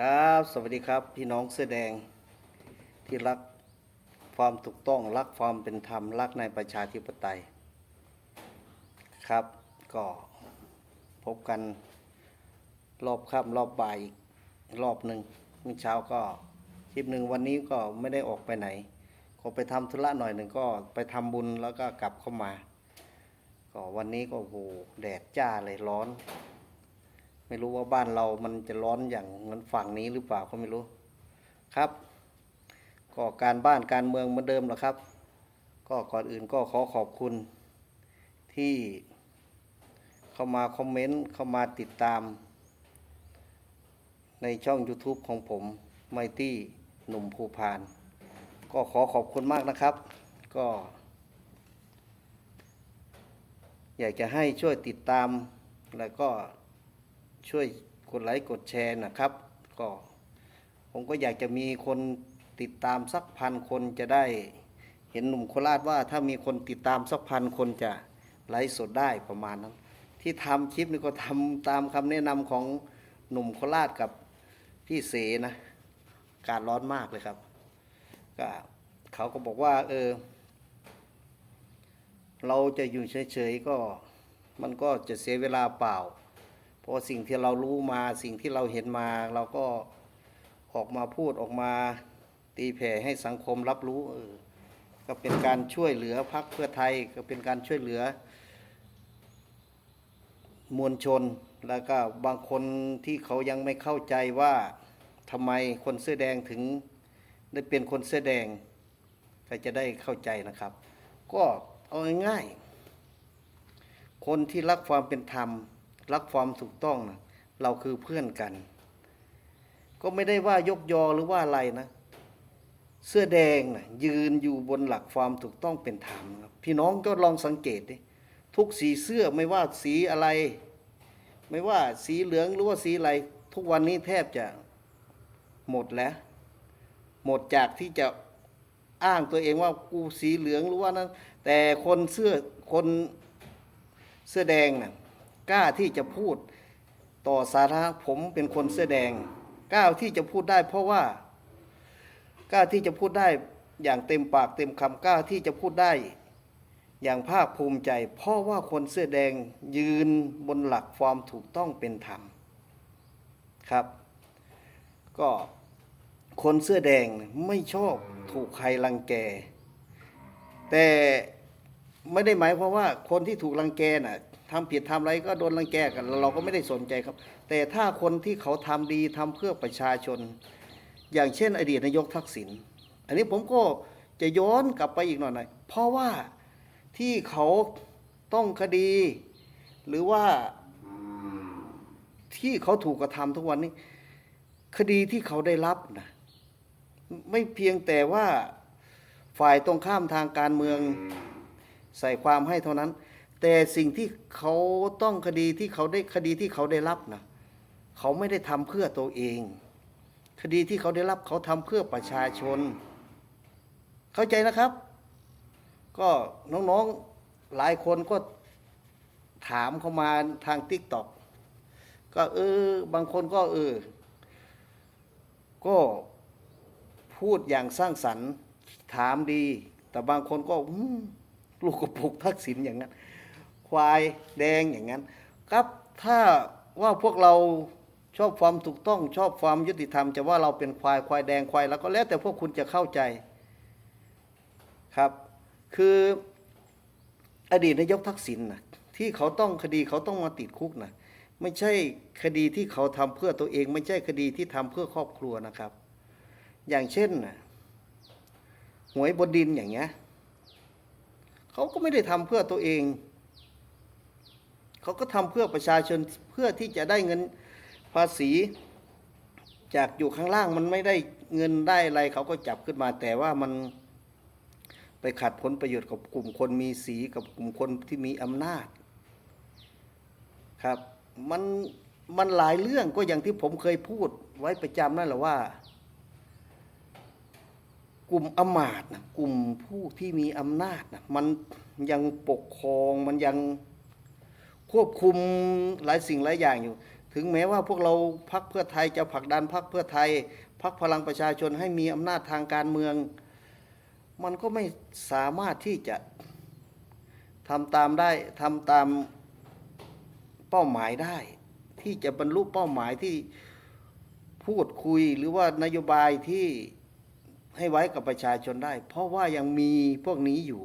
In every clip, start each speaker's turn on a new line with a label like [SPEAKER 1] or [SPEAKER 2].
[SPEAKER 1] ครับ สวัสดีครับ พี่น้องเสื้อแดงที่รักความถูกต้องรักความเป็นธรรมรักในประชาธิปไตย ครับก็พบกันรอบค่ำรอบบ่ายอีกรอบหนึ่งเมื่อเช้าก็คลิปหนึ่งวันนี้ก็ไม่ได้ออกไปไหน ก็ไปทำธุระหน่อยหนึ่งก็ไปทำบุญแล้วก็กลับเข้ามา ก็วันนี้ก็โหแดดจ้าเลยร้อน ไม่รู้ว่าบ้านเรามันจะร้อนอย่างเหมือนฝั่งนี้หรือเปล่าก็ไม่รู้ครับ ก็การบ้านการเมืองเหมือนเดิมแหละครับ ก็ก่อนอื่นก็ขอขอบคุณที่เข้ามาคอมเมนต์เข้ามาติดตาม ในช่อง YouTube ของผมไมตี้หนุ่มภูพาน ก็ขอขอบคุณมากนะครับ ก็ อยากจะให้ช่วยติดตามแล้วก็ ช่วยกดไลค์กดแชร์นะครับ ก็ผมก็อยากจะมีคนติดตามสักพันคนจะได้ เห็นหนุ่มโคราชว่าถ้ามีคนติดตามสักพันคนจะไลฟ์สดได้ประมาณนั้น ที่ทำคลิปนี้ก็ทำตามคำแนะนำของหนุ่มโคราชกับพี่เสนะ กาศร้อนมากเลยครับก็เขาก็บอกว่า เออ เราจะอยู่เฉยๆก็มันก็จะเสียเวลาเปล่า เพราะสิ่งที่เรารู้มาสิ่งที่เราเห็นมา เราก็ออกมาพูดออกมาตีแผ่ให้สังคมรับรู้เออก็เป็นการช่วยเหลือพรรคเพื่อไทยก็เป็นการช่วยเหลือ มวลชนแล้วก็บางคนที่เขายังไม่เข้าใจว่าทำไมคนเสื้อแดงถึงได้เป็นคนเสื้อแดงก็จะได้เข้าใจนะครับ ก็เอาง่ายๆคนที่รักความเป็นธรรม รักความถูกต้องนะเราคือเพื่อนกัน ก็ไม่ได้ว่ายกยอหรือว่าอะไรนะ เสื้อแดงนะยืนอยู่บนหลักความถูกต้องเป็นธรรมครับพี่น้องก็ลองสังเกตดิทุกสีเสื้อไม่ว่าสีอะไร ไม่ว่าสีเหลืองหรือว่าสีอะไร ทุกวันนี้แทบจะหมดแล้ว หมดจากที่จะอ้างตัวเองว่ากูสีเหลืองหรือว่านั้นแต่คนเสื้อคนเสื้อแดงน่ะ กล้าที่จะพูดต่อสาธาระผมเป็นคนเสื้อแดงกล้าที่จะพูดได้ เพราะว่ากล้าที่จะพูดได้อย่างเต็มปากเต็มคำกล้าที่จะพูดได้ อย่างภาคภูมิใจ เพราะว่าคนเสื้อแดงยืนบนหลักความถูกต้องเป็นธรรมครับ ก็คนเสื้อแดงไม่ชอบถูกใครรังแก แต่ไม่ได้หมายความว่าคนที่ถูกรังแกน่ะ ทำผิดทำอะไรก็โดนรังแกกัน เราก็ไม่ได้สนใจครับ แต่ถ้าคนที่เขาทำดีทำเพื่อประชาชน อย่างเช่น อดีตนายกทักษิณอันนี้ผมก็จะย้อนกลับไปอีกหน่อยหน่อยเพราะว่าที่เขาต้องคดี หรือว่าที่เขาถูกกระทำทุกวันนี้ คดีที่เขาได้รับนะไม่เพียงแต่ว่าฝ่ายตรงข้ามทางการเมืองใส่ความให้เท่านั้น แต่สิ่งที่เขาต้องคดีที่เขาได้คดีที่เขาได้รับนะเขาไม่ได้ทำเพื่อตัวเอง คดีที่เขาได้รับเขาทำเพื่อประชาชน เข้าใจนะครับ ก็น้องๆหลายคนก็ถามเข้ามาทางติ๊กต็อกก็เออบางคนก็เออ ก็พูดอย่างสร้างสรรค์ถามดี แต่บางคนก็ลูกกระปุกทักษิณอย่างนั้น ควายแดงอย่างนั้น ครับถ้าว่าพวกเราชอบความถูกต้องชอบความยุติธรรมจะว่าเราเป็นควายควายแดงควายแล้วก็แล้วแต่พวกคุณจะเข้าใจครับ คืออดีตนายกทักษิณนะที่เขาต้องคดีเขาต้องมาติดคุกนะไม่ใช่คดีที่เขาทำเพื่อตัวเอง ไม่ใช่คดีที่ทำเพื่อครอบครัวนะครับ อย่างเช่นนะหวยบนดินอย่างเงี้ยเขาก็ไม่ได้ทำเพื่อตัวเอง เขาก็ทำเพื่อประชาชนเพื่อที่จะได้เงินภาษี จากอยู่ข้างล่างมันไม่ได้เงินได้อะไรเขาก็จับขึ้นมา แต่ว่ามันไปขัดผลประโยชน์กับกลุ่มคนมีสีกับกลุ่มคนที่มีอำนาจครับมันมันหลายเรื่องก็อย่างที่ผมเคยพูดไว้ประจำนั่นแหละว่า กลุ่มอำมาตนะกลุ่มผู้ที่มีอำนาจนะมันยังปกครองมันยัง ควบคุมหลายสิ่งหลายอย่างอยู่ ถึงแม้ว่าพวกเราพักเพื่อไทยจะผลักดันพักเพื่อไทยพักพลังประชาชนให้มีอำนาจทางการเมือง มันก็ไม่สามารถที่จะทำตามได้ทำตามเป้าหมายได้ ที่จะบรรลุเป้าหมายที่พูดคุยหรือว่านโยบายที่ให้ไว้กับประชาชนได้ เพราะว่ายังมีพวกนี้อยู่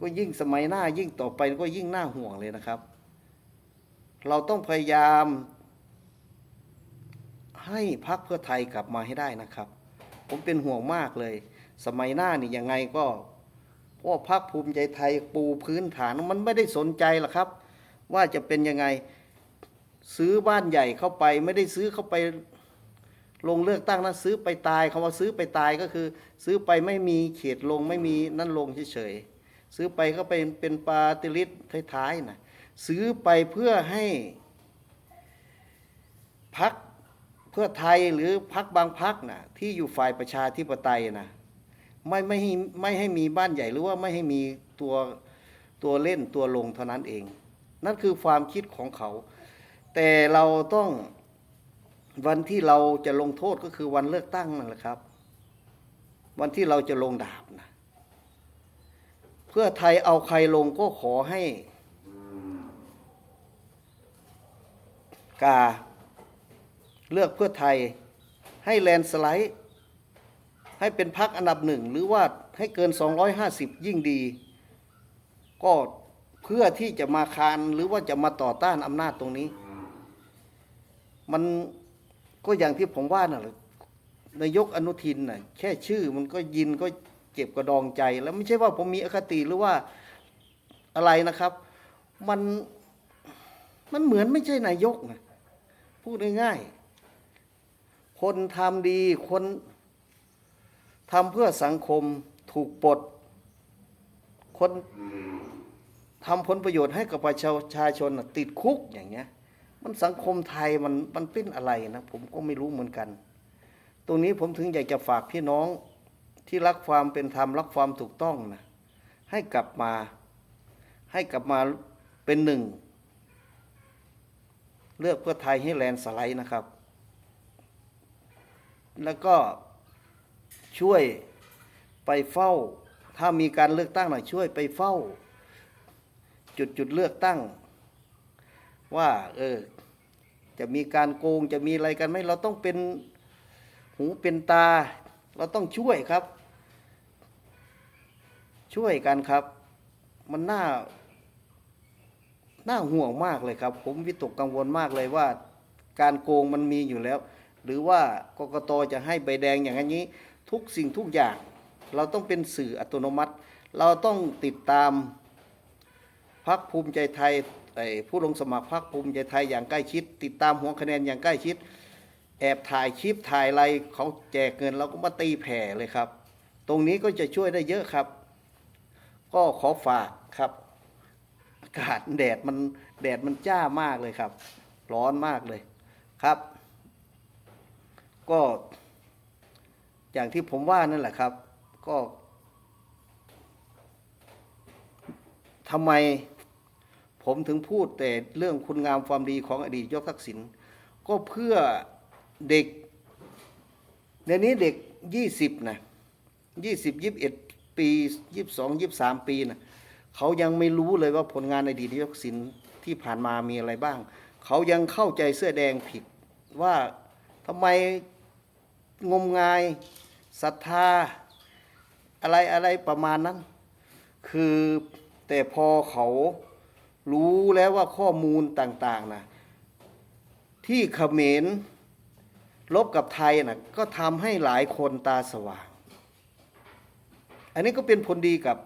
[SPEAKER 1] ก็ยิ่งสมัยหน้ายิ่งต่อไปก็ยิ่งน่าห่วงเลยนะครับ เราต้องพยายาม ให้พักเพื่อไทยกลับมาให้ได้นะครับ ผมเป็นห่วงมากเลย สมัยหน้านี่ยังไงก็เพราะพักภูมิใจไทยปูพื้นฐานมันไม่ได้สนใจหรอกครับ ว่าจะเป็นยังไงซื้อบ้านใหญ่เข้าไป ไม่ได้ซื้อเข้าไปลงเลือกตั้งนะซื้อไปตายคำว่าซื้อไปตายก็คือ ซื้อไปไม่มีเขตลงไม่มีนั่นลงเฉยๆ ซื้อไปก็เป็นเป็นปาติลิตท้ายๆนะซื้อไปเพื่อให้พักเพื่อไทยหรือพักบางพักนะที่อยู่ฝ่ายประชาธิปไตยนะไม่ไม่ให้ไม่ให้มีบ้านใหญ่หรือว่าไม่ให้มีตัวตัวเล่นตัวลงเท่านั้นเอง นั่นคือความคิดของเขา แต่เราต้องวันที่เราจะลงโทษก็คือวันเลือกตั้งนั่นแหละครับ วันที่เราจะลงดาบนะ พื่อไทยเอาใครลงก็ขอให้ กา เลือกเพื่อไทย ให้แลนสไลด์ ให้เป็นพักอันดับหนึ่ง หรือว่าให้เกิน 250 ยิ่งดี ก็เพื่อที่จะมาคานหรือว่าจะมาต่อต้านอำนาจตรงนี้ มันก็อย่างที่ผมว่าน่ะนายกอนุทินน่ะแค่ชื่อมันก็ยินก็ เจ็บกระดองใจ แล้วไม่ใช่ว่าผมมีอคติหรือว่าอะไรนะครับ มันมันเหมือนไม่ใช่นายกนะพูดง่ายๆคนทำดีคนทำเพื่อสังคมถูกปลดคนทำผลประโยชน์ให้กับประชาชนน่ะติดคุกอย่างเงี้ย มันสังคมไทยมันมันเป็นอะไรนะ ผมก็ไม่รู้เหมือนกัน ตรงนี้ผมถึงอยากจะฝากพี่น้อง ที่รักความเป็นธรรมรักความถูกต้องนะให้กลับมาให้กลับมาเป็นหนึ่ง เลือกเพื่อไทยให้แลนสไลด์นะครับ แล้วก็ช่วยไปเฝ้า ถ้ามีการเลือกตั้งหน่อยช่วยไปเฝ้า จุดจุดเลือกตั้ง ว่าเออจะมีการโกงจะมีอะไรกันไหมเราต้องเป็นหูเป็นตา เราต้องช่วยครับ ช่วยกันครับ มันน่า น่าห่วงมากเลยครับ ผมวิตกกังวลมากเลยว่า การโกงมันมีอยู่แล้ว หรือว่ากกตจะให้ใบแดงอย่างนี้ ทุกสิ่งทุกอย่าง เราต้องเป็นสื่ออัตโนมัติ เราต้องติดตามพักภูมิใจไทยผู้ลงสมัครพักภูมิใจไทยอย่างใกล้ชิด ติดตามหัวคะแนนอย่างใกล้ชิด แอบถ่ายคลิปถ่ายอะไรเขาแจกเงินเราก็มาตีแผ่เลยครับ ตรงนี้ก็จะช่วยได้เยอะครับ ก็ขอฝากครับ อากาศแดดมันแดดมันจ้ามากเลยครับ ร้อนมากเลยครับ ก็ อย่างที่ผมว่านั่นแหละครับ ก็ทำไมผมถึงพูดแต่เรื่องคุณงามความดีของอดีตยกทักษิณก็เพื่อ เด็กเดี๋ยวนี้เด็กยี่สิบนะยี่สิบยี่สิบเอ็ดปียี่สิบสองยี่สิบสามปีนะเขายังไม่รู้เลยว่าผลงานอดีตยกทักษิณที่ผ่านมามีอะไรบ้าง เขายังเข้าใจเสื้อแดงผิดว่าทำไมงมงายศรัทธาอะไรอะไรประมาณนั้น คือแต่พอเขารู้แล้วว่าข้อมูลต่าง ๆนะที่เขมร ลบกับไทยนะก็ทำให้หลายคนตาสว่าง อันนี้ก็เป็นผลดีกับ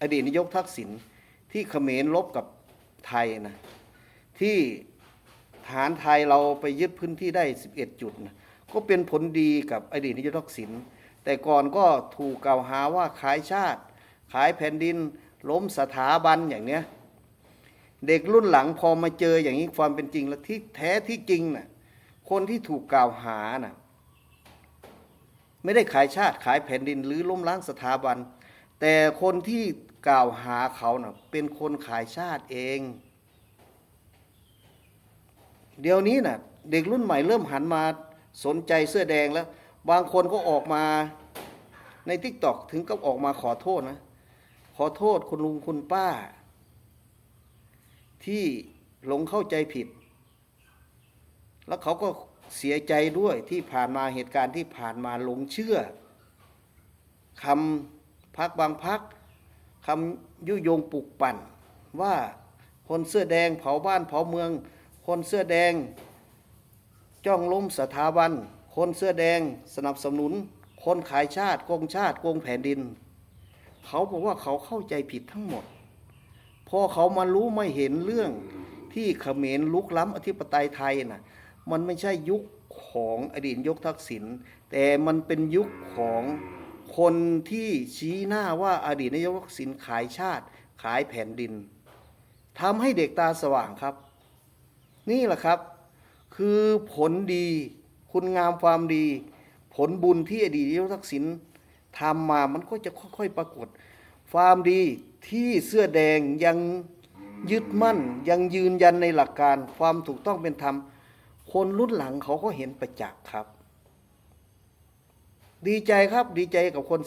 [SPEAKER 1] อดีตนายกทักษิณที่เขมรลบกับไทยนะที่ฐานไทยเราไปยึดพื้นที่ได้ 11 จุดนะก็เป็นผลดีกับอดีตนายกทักษิณแต่ก่อนก็ถูกกล่าวหาว่าขายชาติ ขายแผ่นดิน ล้มสถาบันอย่างเนี้ย เด็กรุ่นหลังพอมาเจออย่างนี้ความเป็นจริงแล้วที่แท้ที่จริงน่ะ คนที่ถูกกล่าวหาน่ะไม่ได้ขายชาติขายแผ่นดินหรือล้มล้างสถาบัน แต่คนที่กล่าวหาเขาน่ะเป็นคนขายชาติเอง เดี๋ยวนี้น่ะเด็กรุ่นใหม่เริ่มหันมาสนใจเสื้อแดงแล้ว บางคนก็ออกมาในทิกตอกถึงกับออกมาขอโทษนะ ขอโทษคุณลุงคุณป้า ที่หลงเข้าใจผิด แล้วเขาก็เสียใจด้วยที่ผ่านมาเหตุการณ์ที่ผ่านมาหลงเชื่อคำพักบางพักคำยุยงปลุกปั่น ว่าคนเสื้อแดงเผาบ้านเผาเมือง คนเสื้อแดง จ้องล้มสถาบัน คนเสื้อแดงสนับสนุน คนขายชาติโกงชาติโกงแผ่นดิน เขาบอกว่าเขาเข้าใจผิดทั้งหมด พอเขามารู้ไม่เห็นเรื่องที่เขมรลุกล้ำอธิปไตยไทยน่ะ มันไม่ใช่ยุคของอดีตยกทักษิณแต่มันเป็นยุคของคนที่ชี้หน้าว่าอดีตนายกทักษิณขายชาติขายแผ่นดินทำให้เด็กตาสว่างครับ นี่แหละครับ คือผลดี คุณงามความดี ผลบุญที่อดีตนายกทักษิณทำมามันก็จะค่อยๆปรากฏ ความดีที่เสื้อแดงยังยึดมั่น ยังยืนยันในหลักการความถูกต้องเป็นธรรม คนรุ่นหลังเขาก็เห็นประจักษ์ครับ ดีใจครับดีใจกับคน